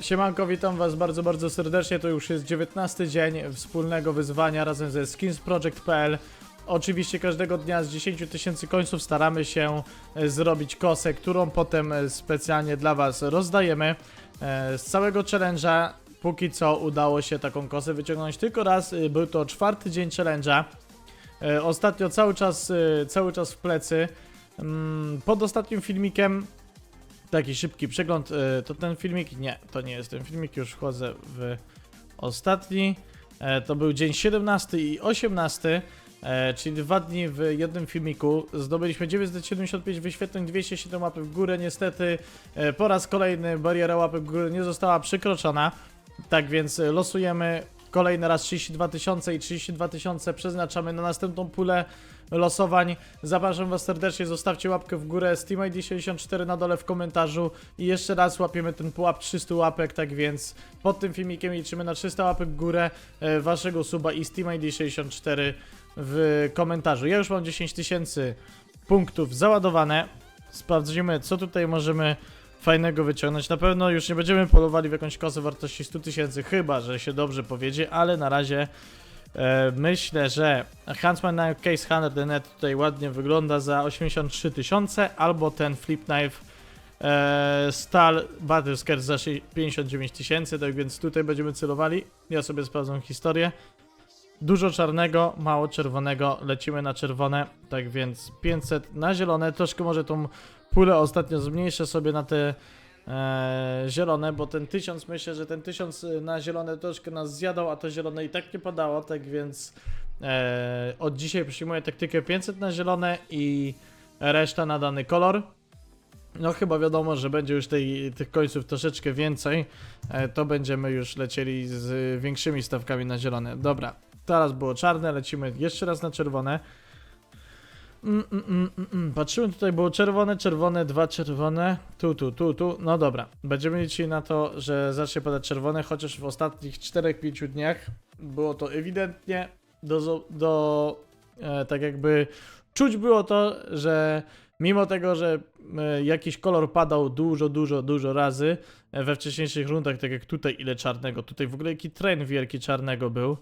Siemanko, witam was bardzo, bardzo serdecznie. To już jest 19 dzień wspólnego wyzwania razem ze skinsproject.pl. Oczywiście każdego dnia z 10 tysięcy końców staramy się e, zrobić kosę, którą potem e, specjalnie dla was rozdajemy. E, Z całego challenge'a póki co udało się taką kosę wyciągnąć tylko raz. Był to czwarty dzień challenge'a. Ostatnio cały czas, cały czas w plecy. Mm, Pod ostatnim filmikiem Taki szybki przegląd, e, to ten filmik? Nie, to nie jest ten filmik, już wchodzę w ostatni. E, To był dzień 17 i 18, e, czyli dwa dni w jednym filmiku. Zdobyliśmy 975 wyświetleń, 207 łapek w górę. Niestety po raz kolejny bariera łapek w górę nie została przekroczona. Tak więc losujemy kolejny raz 32 tysiące i 32 tysiące przeznaczamy na następną pulę losowań. Zapraszam Was serdecznie, zostawcie łapkę w górę, Steam ID 64 na dole w komentarzu i jeszcze raz łapiemy ten pułap 300 łapek, tak więc pod tym filmikiem liczymy na 300 łapek w górę e, Waszego suba i Steam ID 64 w komentarzu. Ja już mam 10 tysięcy punktów załadowane. Sprawdzimy, co tutaj możemy fajnego wyciągnąć. Na pewno już nie będziemy polowali w jakąś kosę wartości 100 tysięcy, chyba, że się dobrze powiedzie, ale na razie e, myślę, że Huntsman Knife Case Hunter the Net tutaj ładnie wygląda za 83 tysiące, albo ten Flip Knife e, Stal Battle Skirt za szy- 59 tysięcy, tak więc tutaj będziemy celowali. Ja sobie sprawdzam historię. Dużo czarnego, mało czerwonego, lecimy na czerwone, tak więc 500 na zielone, troszkę może tą pulę ostatnio zmniejszę sobie na te e, zielone, bo ten 1000 myślę, że ten 1000 na zielone troszkę nas zjadał, a to zielone i tak nie padało, tak więc e, od dzisiaj przyjmuję taktykę 500 na zielone i reszta na dany kolor. No chyba wiadomo, że będzie już tej, tych końców troszeczkę więcej, e, to będziemy już lecieli z większymi stawkami na zielone. Dobra, teraz było czarne, lecimy jeszcze raz na czerwone. Mm, mm, mm, mm, mm. Patrzyłem tutaj, było czerwone, czerwone, dwa czerwone, tu, tu, tu, tu. No dobra, będziemy liczyli na to, że zacznie padać czerwone, chociaż w ostatnich 4-5 dniach było to ewidentnie do, do e, tak jakby czuć było to, że mimo tego, że e, jakiś kolor padał dużo, dużo, dużo razy e, we wcześniejszych rundach, tak jak tutaj ile czarnego, tutaj w ogóle jaki tren wielki czarnego był,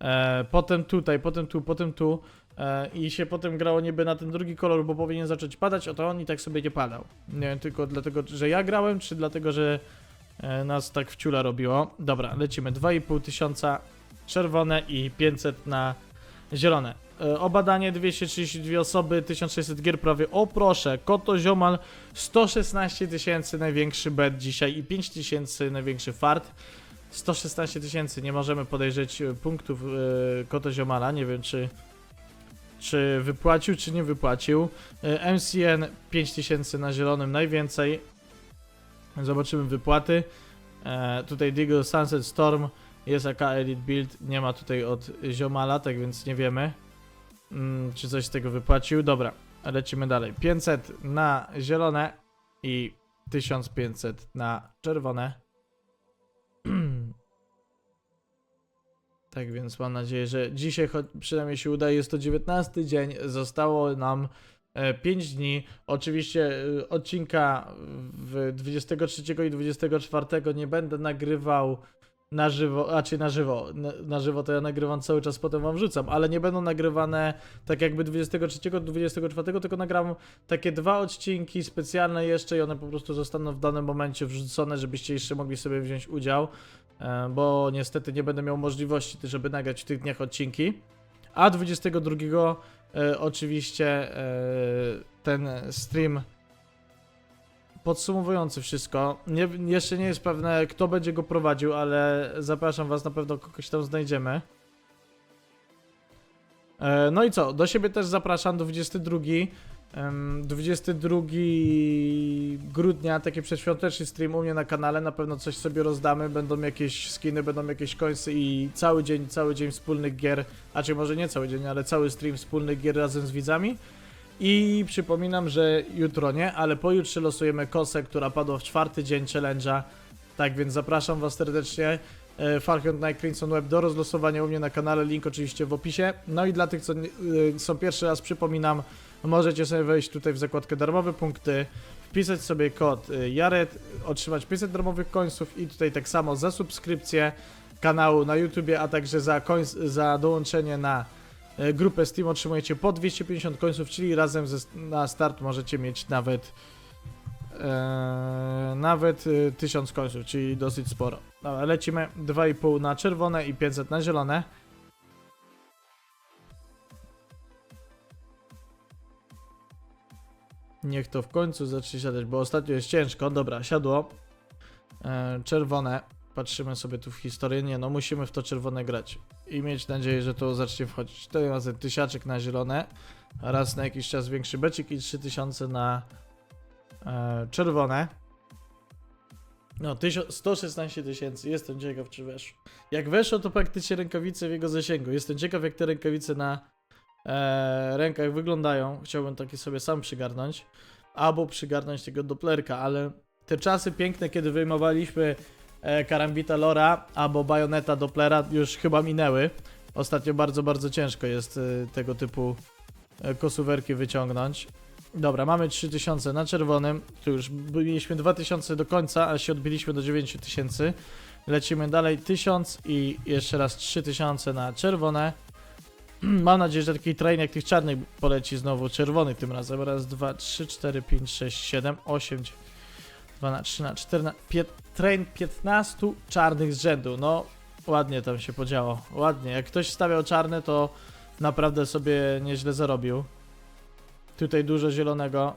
e, potem tutaj, potem tu, potem tu, E, i się potem grało niby na ten drugi kolor, bo powinien zacząć padać, oto on i tak sobie nie padał. Nie wiem, tylko dlatego, że ja grałem, czy dlatego, że e, nas tak wciula robiło. Dobra, lecimy. 2,5 tysiąca czerwone i 500 na zielone. E, Obadanie 232 osoby, 1600 gier prawie. O proszę, Koto Ziomal 116 tysięcy największy bet dzisiaj i 5 tysięcy największy fart. 116 tysięcy, nie możemy podejrzeć e, punktów e, Koto Ziomala, nie wiem czy czy wypłacił, czy nie wypłacił. E, MCN 5000 na zielonym najwięcej. Zobaczymy wypłaty. E, tutaj Deagle Sunset Storm jest AK Elite Build. Nie ma tutaj od Ziomala, tak więc nie wiemy, mm, czy coś z tego wypłacił. Dobra, lecimy dalej. 500 na zielone i 1500 na czerwone. Tak więc mam nadzieję, że dzisiaj przynajmniej się uda. Jest to 19 dzień, zostało nam 5 dni. Oczywiście e, odcinka w 23 i 24 nie będę nagrywał na żywo, a czy na żywo, na, na żywo to ja nagrywam cały czas, potem wam wrzucam, ale nie będą nagrywane tak jakby 23, 24, tylko nagram takie dwa odcinki specjalne jeszcze i one po prostu zostaną w danym momencie wrzucone, żebyście jeszcze mogli sobie wziąć udział, e, bo niestety nie będę miał możliwości, żeby nagrać w tych dniach odcinki. A 22 e, oczywiście e, ten stream podsumowujący wszystko. Nie, jeszcze nie jest pewne, kto będzie go prowadził, ale zapraszam Was, na pewno kogoś tam znajdziemy. E, no i co? Do siebie też zapraszam 22. em, 22 grudnia, taki przedświąteczny stream u mnie na kanale. Na pewno coś sobie rozdamy. Będą jakieś skiny, będą jakieś końce i cały dzień, cały dzień wspólnych gier. A czy może nie cały dzień, ale cały stream wspólnych gier razem z widzami. I przypominam, że jutro nie, ale pojutrze losujemy kosę, która padła w czwarty dzień challenge'a. Tak więc zapraszam Was serdecznie. e, Falcon Night Crimson Web do rozlosowania u mnie na kanale, link oczywiście w opisie. No i dla tych, co y, są pierwszy raz, przypominam, możecie sobie wejść tutaj w zakładkę darmowe punkty, wpisać sobie kod y, Jared, otrzymać 500 darmowych końców i tutaj tak samo za subskrypcję kanału na YouTubie, a także za, za dołączenie na grupę Steam otrzymujecie po 250 końców, czyli razem ze, na start możecie mieć nawet e, nawet y, 1000 końców, czyli dosyć sporo. Dobra, lecimy 2,5 na czerwone i 500 na zielone. Niech to w końcu zacznie siadać, bo ostatnio jest ciężko. Dobra, siadło. E, czerwone. Patrzymy sobie tu w historię. Nie, no musimy w to czerwone grać. I mieć nadzieję, że to zacznie wchodzić. 4 razy tysiaczek na zielone. Raz na jakiś czas większy becik i 3000 na e, czerwone. No, 1000 116 tysięcy. Jestem ciekaw, czy weszło. Jak weszło, to praktycznie rękawice w jego zasięgu. Jestem ciekaw, jak te rękawice na e, rękach wyglądają. Chciałbym takie sobie sam przygarnąć. Albo przygarnąć tego Dopplerka, ale te czasy piękne, kiedy wyjmowaliśmy Karambita Lora albo Bajoneta Dopplera już chyba minęły. Ostatnio bardzo, bardzo ciężko jest e, tego typu e, kosuwerki wyciągnąć. Dobra, mamy 3000 na czerwonym. Tu już byliśmy 2000 do końca, a się odbiliśmy do 9000. Lecimy dalej 1000 i jeszcze raz 3000 na czerwone. Mam nadzieję, że taki train jak tych czarnych poleci znowu. Czerwony tym razem. Raz, dwa, trzy, cztery, pięć, sześć, siedem, osiem, dziewięć, dwa na trzy na cztery na pie, train 15 czarnych z rzędu. No, ładnie tam się podziało. Ładnie. Jak ktoś stawiał czarne, to naprawdę sobie nieźle zarobił. Tutaj dużo zielonego.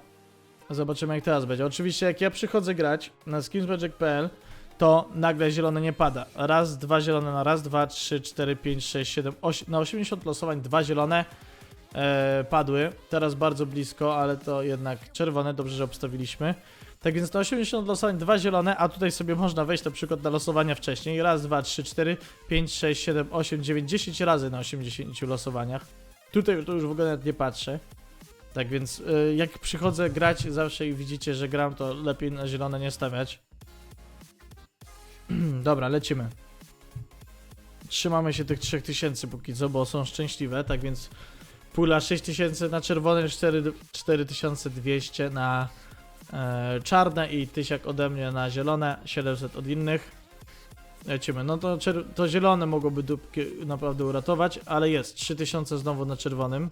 Zobaczymy jak teraz będzie. Oczywiście jak ja przychodzę grać na skinsmagic.pl to nagle zielone nie pada. Raz, dwa zielone na raz, dwa, trzy, cztery, pięć, sześć, siedem, osiem. Na 80 losowań dwa zielone e, padły. Teraz bardzo blisko, ale to jednak czerwone. Dobrze, że obstawiliśmy. Tak więc na 80 losowań dwa zielone, a tutaj sobie można wejść na przykład na losowania wcześniej. Raz, dwa, trzy, cztery, pięć, sześć, siedem, osiem, dziewięć, dziesięć razy na 80 losowaniach. Tutaj to już w ogóle nawet nie patrzę. Tak więc y, jak przychodzę grać zawsze i widzicie, że gram, to lepiej na zielone nie stawiać. Dobra, lecimy. Trzymamy się tych 3000 póki co, bo są szczęśliwe, tak więc pula 6000 na czerwone, 4, 4200 na czarne i 1000 ode mnie na zielone, 700 od innych. Lecimy, no to, to zielone mogłoby dupki naprawdę uratować, ale jest 3000 znowu na czerwonym.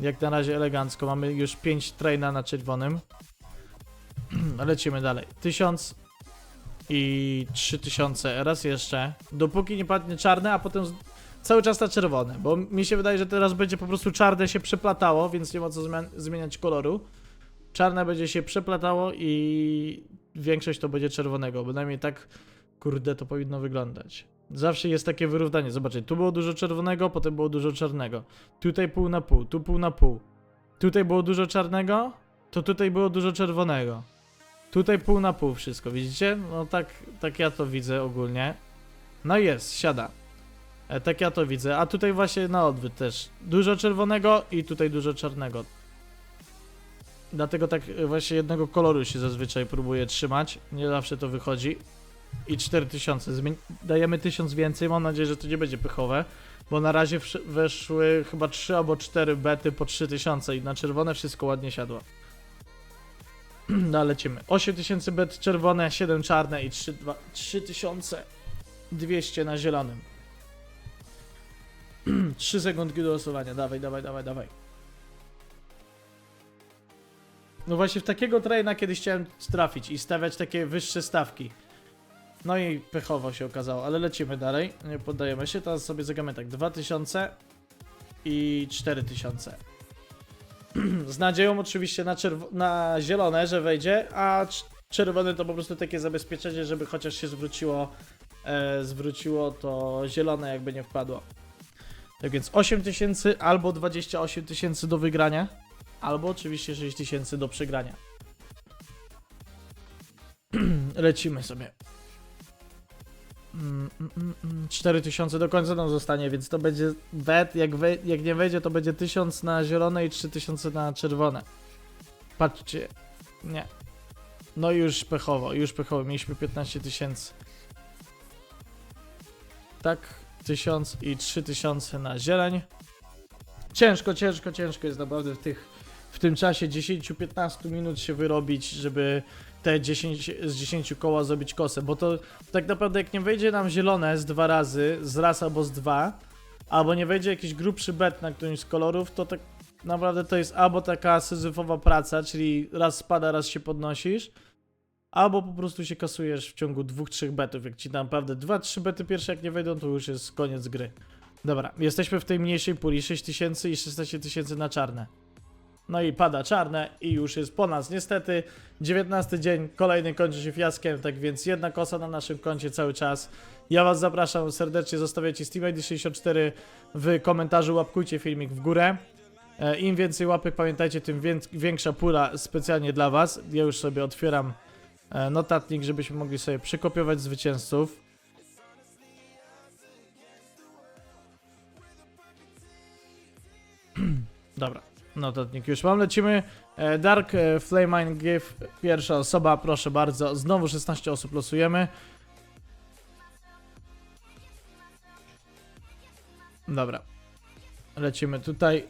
Jak na razie elegancko, mamy już 5 traina na czerwonym. Lecimy dalej. 1000 i 3000, raz jeszcze. Dopóki nie padnie czarne, a potem cały czas na czerwone, bo mi się wydaje, że teraz będzie po prostu czarne się przeplatało, więc nie ma co zmieniać koloru. Czarne będzie się przeplatało i większość to będzie czerwonego, bynajmniej tak, kurde, to powinno wyglądać. Zawsze jest takie wyrównanie. Zobaczcie, tu było dużo czerwonego, potem było dużo czarnego. Tutaj pół na pół, tu pół na pół. Tutaj było dużo czarnego, to tutaj było dużo czerwonego. Tutaj pół na pół wszystko, widzicie? No tak, tak ja to widzę ogólnie. No jest, siada. E, tak ja to widzę, a tutaj właśnie na odwrót też. Dużo czerwonego i tutaj dużo czarnego. Dlatego tak e, właśnie jednego koloru się zazwyczaj próbuję trzymać. Nie zawsze to wychodzi. I 4000. Zmień... Dajemy 1000 więcej. Mam nadzieję, że to nie będzie pychowe. Bo na razie weszły chyba 3 albo 4 bety po 3000 i na czerwone wszystko ładnie siadło. No lecimy. 8000 bet czerwone, 7 czarne i 3, 2, 3200 na zielonym. 3 sekundki do losowania. Dawaj, dawaj, dawaj, dawaj. No właśnie w takiego traina kiedyś chciałem trafić i stawiać takie wyższe stawki. No i pechowo się okazało, ale lecimy dalej. Nie poddajemy się. Teraz sobie zagramy tak 2000 i 4000. Z nadzieją oczywiście na, na zielone, że wejdzie, a cz- czerwone to po prostu takie zabezpieczenie, żeby chociaż się zwróciło, e, zwróciło to zielone, jakby nie wpadło. Tak więc 8000 albo 28 tysięcy do wygrania, albo oczywiście 6 tysięcy do przegrania. Lecimy sobie. Mm, mm, mm, mm. 4000 do końca nam zostanie, więc to będzie bet. Jak, we, jak nie wejdzie, to będzie 1000 na zielone i 3000 na czerwone. Patrzcie. Nie. No już pechowo, już pechowo. Mieliśmy 15 tysięcy. Tak, 1000 i 3000 na zieleń. Ciężko, ciężko, ciężko jest naprawdę w tych w tym czasie 10-15 minut się wyrobić, żeby te 10 z 10 koła zrobić kosę, bo to tak naprawdę jak nie wejdzie nam zielone z dwa razy, z raz albo z dwa, albo nie wejdzie jakiś grubszy bet na którymś z kolorów, to tak naprawdę to jest albo taka syzyfowa praca, czyli raz spada, raz się podnosisz, albo po prostu się kasujesz w ciągu dwóch, trzech betów. Jak ci naprawdę dwa, trzy bety pierwsze jak nie wejdą, to już jest koniec gry. Dobra, jesteśmy w tej mniejszej puli 6000 i 16 tysięcy na czarne. No i pada czarne i już jest po nas. Niestety 19 dzień, kolejny kończy się fiaskiem, tak więc jedna kosa na naszym koncie cały czas. Ja was zapraszam serdecznie, zostawiajcie SteamID64 w komentarzu, łapkujcie filmik w górę. E, Im więcej łapek, pamiętajcie, tym wię- większa pula specjalnie dla was. Ja już sobie otwieram e, notatnik, żebyśmy mogli sobie przykopiować zwycięzców. Dobra, notatnik już mam. Lecimy. E, Dark e, Flamine Give, pierwsza osoba, proszę bardzo. Znowu 16 osób losujemy. Dobra. Lecimy tutaj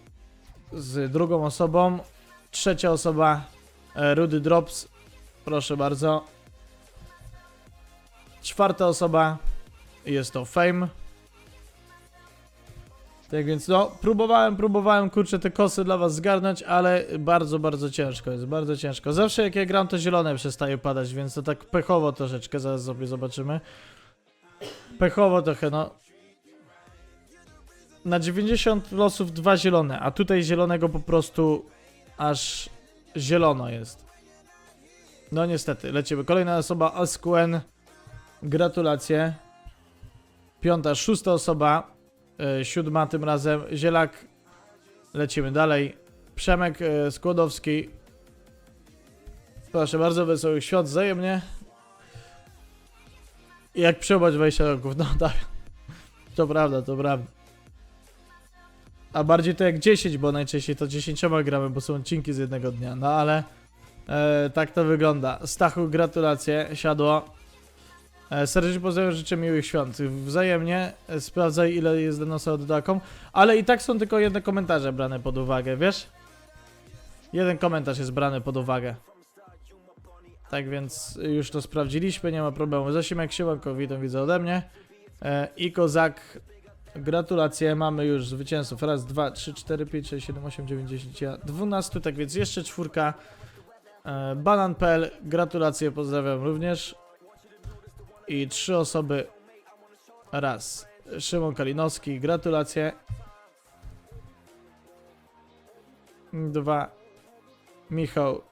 z drugą osobą. Trzecia osoba, e, Rudy Drops, proszę bardzo. Czwarta osoba, jest to Fame. Tak więc no, próbowałem, próbowałem, kurczę, te kosy dla was zgarnąć, ale bardzo, bardzo ciężko jest, bardzo ciężko. Zawsze jak ja gram, to zielone przestaje padać, więc to tak pechowo troszeczkę, zaraz sobie zobaczymy. Pechowo trochę, no. Na 90 losów dwa zielone, a tutaj zielonego po prostu aż zielono jest. No niestety, lecimy. Kolejna osoba, SQN. Gratulacje. Piąta, szósta osoba. E, siódma tym razem. Zielak. Lecimy dalej. Przemek e, Skłodowski. Proszę bardzo, wesołych świąt wzajemnie. Jak przełbać 20 roków, no tak. To prawda, to prawda. A bardziej to jak 10, bo najczęściej to 10 gramy, bo są odcinki z jednego dnia. No ale e, tak to wygląda. Stachu, gratulacje, siadło. E, serdecznie pozdrawiam, życzę miłych świąt. Wzajemnie sprawdzaj ile jest danosa oddaką, ale i tak są tylko jedne komentarze brane pod uwagę, wiesz? Jeden komentarz jest brany pod uwagę. Tak więc już to sprawdziliśmy, nie ma problemu. Zasimek Siełanko, witam, widzę ode mnie. E, I Kozak, gratulacje, mamy już zwycięzców. Raz, dwa, trzy, cztery, pięć, sześć, siedem, osiem, dziewięć, dziesięć, dwunastu, tak więc jeszcze czwórka. E, Banan.pl, gratulacje, pozdrawiam również. I trzy osoby. Raz. Szymon Kalinowski, gratulacje. Dwa. Michał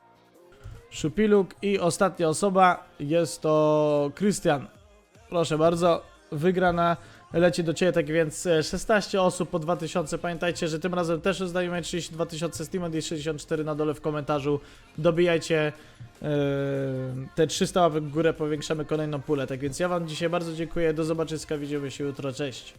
Szupiluk. I ostatnia osoba jest to Krystian. Proszę bardzo, wygrana leci do Ciebie, tak więc e, 16 osób po 2000. Pamiętajcie, że tym razem też rozdajemy 32 tysiące Steam i 64 na dole w komentarzu. Dobijajcie e, te 300 łapek w górę, powiększamy kolejną pulę. Tak więc ja Wam dzisiaj bardzo dziękuję, do zobaczenia, widzimy się jutro, cześć.